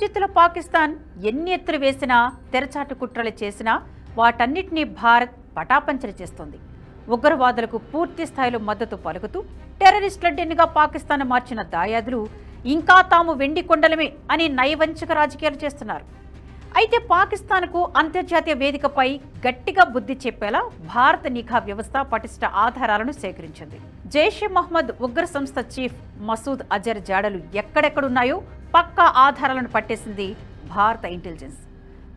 చేతిలో పాకిస్తాన్ ఎన్ని ఎత్తులు వేసినా తెరచాటు కుట్రలు చేసినా వాటన్నిటినీ భారత్ పటాపంచలు చేస్తోంది. ఉగ్రవాదులకు పూర్తి స్థాయిలో మద్దతు పలుకుతూ టెర్రరిస్టుల డెన్నుగా పాకిస్తాన్ మార్చిన దాయాదులు ఇంకా తాము వెండి కొండలమే అని నైవంచిక రాజకీయాలు చేస్తున్నారు. అయితే పాకిస్తాన్కు అంతర్జాతీయ వేదికపై గట్టిగా బుద్ధి చెప్పేలా భారత నిఘా వ్యవస్థ పటిష్ట ఆధారాలను సేకరించింది. జైషే మహ్మద్ ఉగ్ర సంస్థ చీఫ్ మసూద్ అజర్ జాడలు ఎక్కడెక్కడున్నాయో పక్కా ఆధారాలను పట్టేసింది భారత ఇంటెలిజెన్స్.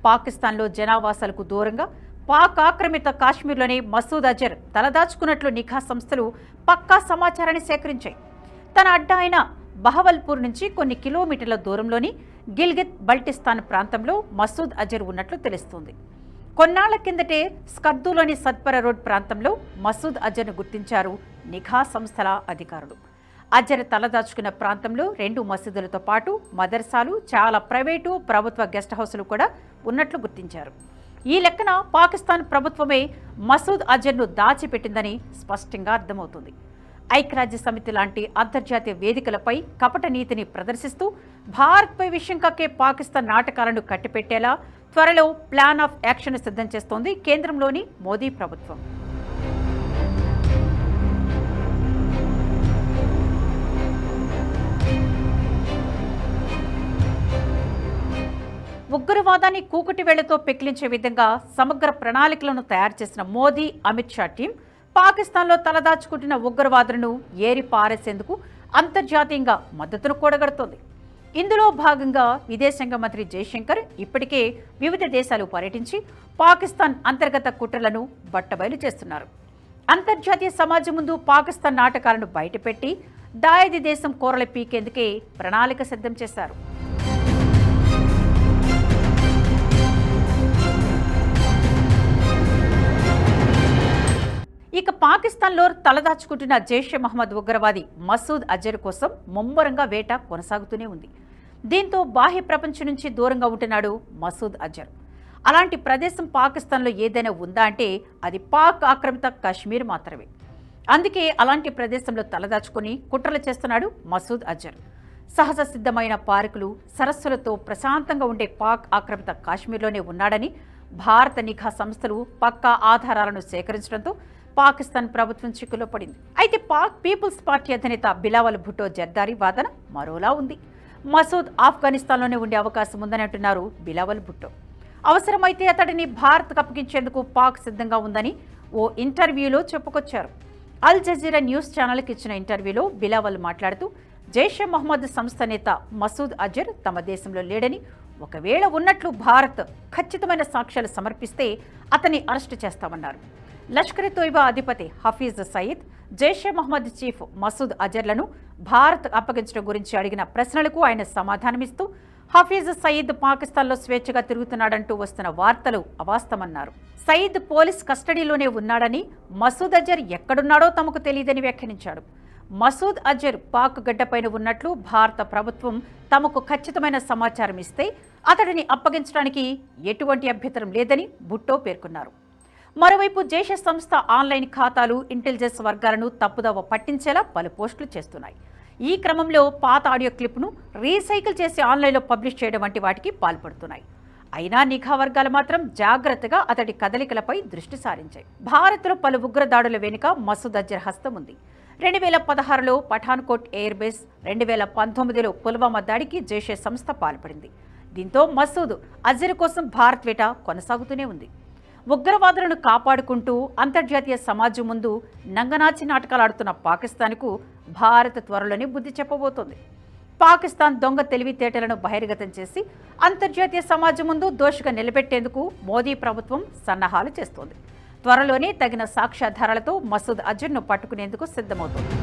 పాకిస్తాన్లో జనావాసాలకు దూరంగా పాక్ ఆక్రమిత కాశ్మీర్లోని మసూద్ అజర్ తలదాచుకున్నట్లు నిఘా సంస్థలు పక్కా సమాచారాన్ని సేకరించాయి. తన అడ్డా అయిన బహవల్పూర్ నుంచి కొన్ని కిలోమీటర్ల దూరంలోని గిల్గిత్ బల్టిస్తాన్ ప్రాంతంలో మసూద్ అజర్ ఉన్నట్లు తెలుస్తోంది. కొన్నాళ్ళ కిందటే స్కర్దులోని సత్పర రోడ్ ప్రాంతంలో మసూద్ అజర్ను గుర్తించారు నిఘా సంస్థల అధికారులు. అజర్ తలదాచుకున్న ప్రాంతంలో రెండు మసీదులతో పాటు మదర్సాలు చాలా ప్రైవేటు ప్రభుత్వ గెస్ట్ హౌసులు కూడా ఉన్నట్లు గుర్తించారు. ఈ లెక్కన పాకిస్తాన్ ప్రభుత్వమే మసూద్ అజర్ను దాచిపెట్టిందని స్పష్టంగా అర్థమవుతుంది. ఐక్యరాజ్య సమితి లాంటి అంతర్జాతీయ వేదికలపై కపట నీతిని ప్రదర్శిస్తూ భారత్పై విషయం కక్కే పాకిస్తాన్ నాటకాలను కట్టిపెట్టేలా త్వరలో ప్లాన్ ఆఫ్ యాక్షన్ సిద్ధం చేస్తోంది కేంద్రంలోని మోదీ ప్రభుత్వం. ఉగ్రవాదాన్ని కూకుటి వేళ్ళతో పెకిలించే విధంగా సమగ్ర ప్రణాళికలను తయారు చేసిన మోదీ అమిత్ షా టీం పాకిస్తాన్లో తలదాచుకుంటున్న ఉగ్రవాదులను ఏరి పారేసేందుకు అంతర్జాతీయంగా మద్దతును కూడగడుతోంది. ఇందులో భాగంగా విదేశాంగ మంత్రి జయశంకర్ ఇప్పటికే వివిధ దేశాలు పర్యటించి పాకిస్తాన్ అంతర్గత కుట్రలను బట్టబయలు చేస్తున్నారు. అంతర్జాతీయ సమాజం ముందు పాకిస్తాన్ నాటకాలను బయటపెట్టి దాయది దేశం కూరలు పీకేందుకే ప్రణాళిక సిద్ధం చేశారు. ఇక పాకిస్తాన్లో తలదాచుకుంటున్న జైషే మహమ్మద్ ఉగ్రవాది మసూద్ అజర్ కోసం ముమ్మరంగా వేట కొనసాగుతూనే ఉంది. దీంతో బాహ్య ప్రపంచం నుంచి దూరంగా ఉంటున్నాడు మసూద్ అజర్. అలాంటి ప్రదేశం పాకిస్తాన్లో ఏదైనా ఉందా అంటే అది పాక్ ఆక్రమిత కాశ్మీర్ మాత్రమే. అందుకే అలాంటి ప్రదేశంలో తలదాచుకుని కుట్రలు చేస్తున్నాడు మసూద్ అజర్. సహజ సిద్ధమైన పార్కులు సరస్సులతో ప్రశాంతంగా ఉండే పాక్ ఆక్రమిత కాశ్మీర్లోనే ఉన్నాడని భారత నిఘా సంస్థలు పక్కా ఆధారాలను సేకరించడంతో పాకిస్తాన్ ప్రభుత్వం చిక్కులో పడింది. అయితే పాక్ పీపుల్స్ పార్టీ అధినేత బిలావల్ భుట్టో జర్దారీ వాదన మరోలా ఉంది. మసూద్ ఆఫ్ఘనిస్తాన్లోనే ఉండే అవకాశం ఉందని అంటున్నారు బిలావల్ భుట్టో అవసరమైతే అతడిని భారత్కు అప్పగించేందుకు పాక్ సిద్ధంగా ఉందని ఓ ఇంటర్వ్యూలో చెప్పుకొచ్చారు. అల్ జజీరా న్యూస్ ఛానల్కి ఇచ్చిన ఇంటర్వ్యూలో బిలావల్ మాట్లాడుతూ జైషే మహమ్మద్ సంస్థ నేత మసూద్ అజర్ తమ దేశంలో లేడని ఒకవేళ ఉన్నట్లు భారత్ ఖచ్చితమైన సాక్ష్యాలు సమర్పిస్తే అతన్ని అరెస్టు చేస్తామన్నారు. లష్కర్ తోయిబా అధిపతి హఫీజ్ సయీద్ జైషే మహమ్మద్ చీఫ్ మసూద్ అజర్లను భారత్ అప్పగించడం గురించి అడిగిన ప్రశ్నలకు ఆయన సమాధానమిస్తూ హఫీజ్ సయీద్ పాకిస్తాన్లో స్వేచ్ఛగా తిరుగుతున్నాడంటూ వస్తున్న వార్తలు అవాస్తవమన్నారు సయీద్ పోలీస్ కస్టడీలోనే ఉన్నాడని మసూద్ అజర్ ఎక్కడున్నాడో తమకు తెలియదని వ్యాఖ్యానించాడు. మసూద్ అజర్ పాక్ గడ్డపైన ఉన్నట్లు భారత ప్రభుత్వం తమకు ఖచ్చితమైన సమాచారం ఇస్తే అతడిని అప్పగించడానికి ఎటువంటి అభ్యంతరం లేదని భుట్టో పేర్కొన్నారు. మరోవైపు జైష సంస్థ ఆన్లైన్ ఖాతాలు ఇంటెలిజెన్స్ వర్గాలను తప్పుదవ పట్టించేలా పలు పోస్టులు చేస్తున్నాయి. ఈ క్రమంలో పాత ఆడియో క్లిప్ను రీసైకిల్ చేసి ఆన్లైన్లో పబ్లిష్ చేయడం వంటి వాటికి పాల్పడుతున్నాయి. అయినా నిఘా వర్గాలు మాత్రం జాగ్రత్తగా అతడి కదలికలపై దృష్టి సారించాయి. భారత్లో పలు ఉగ్రదాడుల వెనుక మసూద్ అజర్ హస్తం ఉంది. రెండు వేల పదహారులో పఠాన్కోట్ ఎయిర్ బేస్ రెండు వేల పంతొమ్మిదిలో పుల్వామా దాడికి జైషే సంస్థ పాల్పడింది. దీంతో మసూద్ అజర్ కోసం భారత్ వేట కొనసాగుతూనే ఉంది. ఉగ్రవాదులను కాపాడుకుంటూ అంతర్జాతీయ సమాజం ముందు నంగనాచి నాటకాలు ఆడుతున్న పాకిస్తాన్కు భారత్ త్వరలోనే బుద్ధి చెప్పబోతోంది. పాకిస్తాన్ దొంగ తెలివితేటలను బహిర్గతం చేసి అంతర్జాతీయ సమాజం ముందు దోషిగా నిలబెట్టేందుకు మోదీ ప్రభుత్వం సన్నాహాలు చేస్తోంది. త్వరలోనే తగిన సాక్ష్యాధారాలతో మసూద్ అజర్ను పట్టుకునేందుకు సిద్ధమవుతోంది.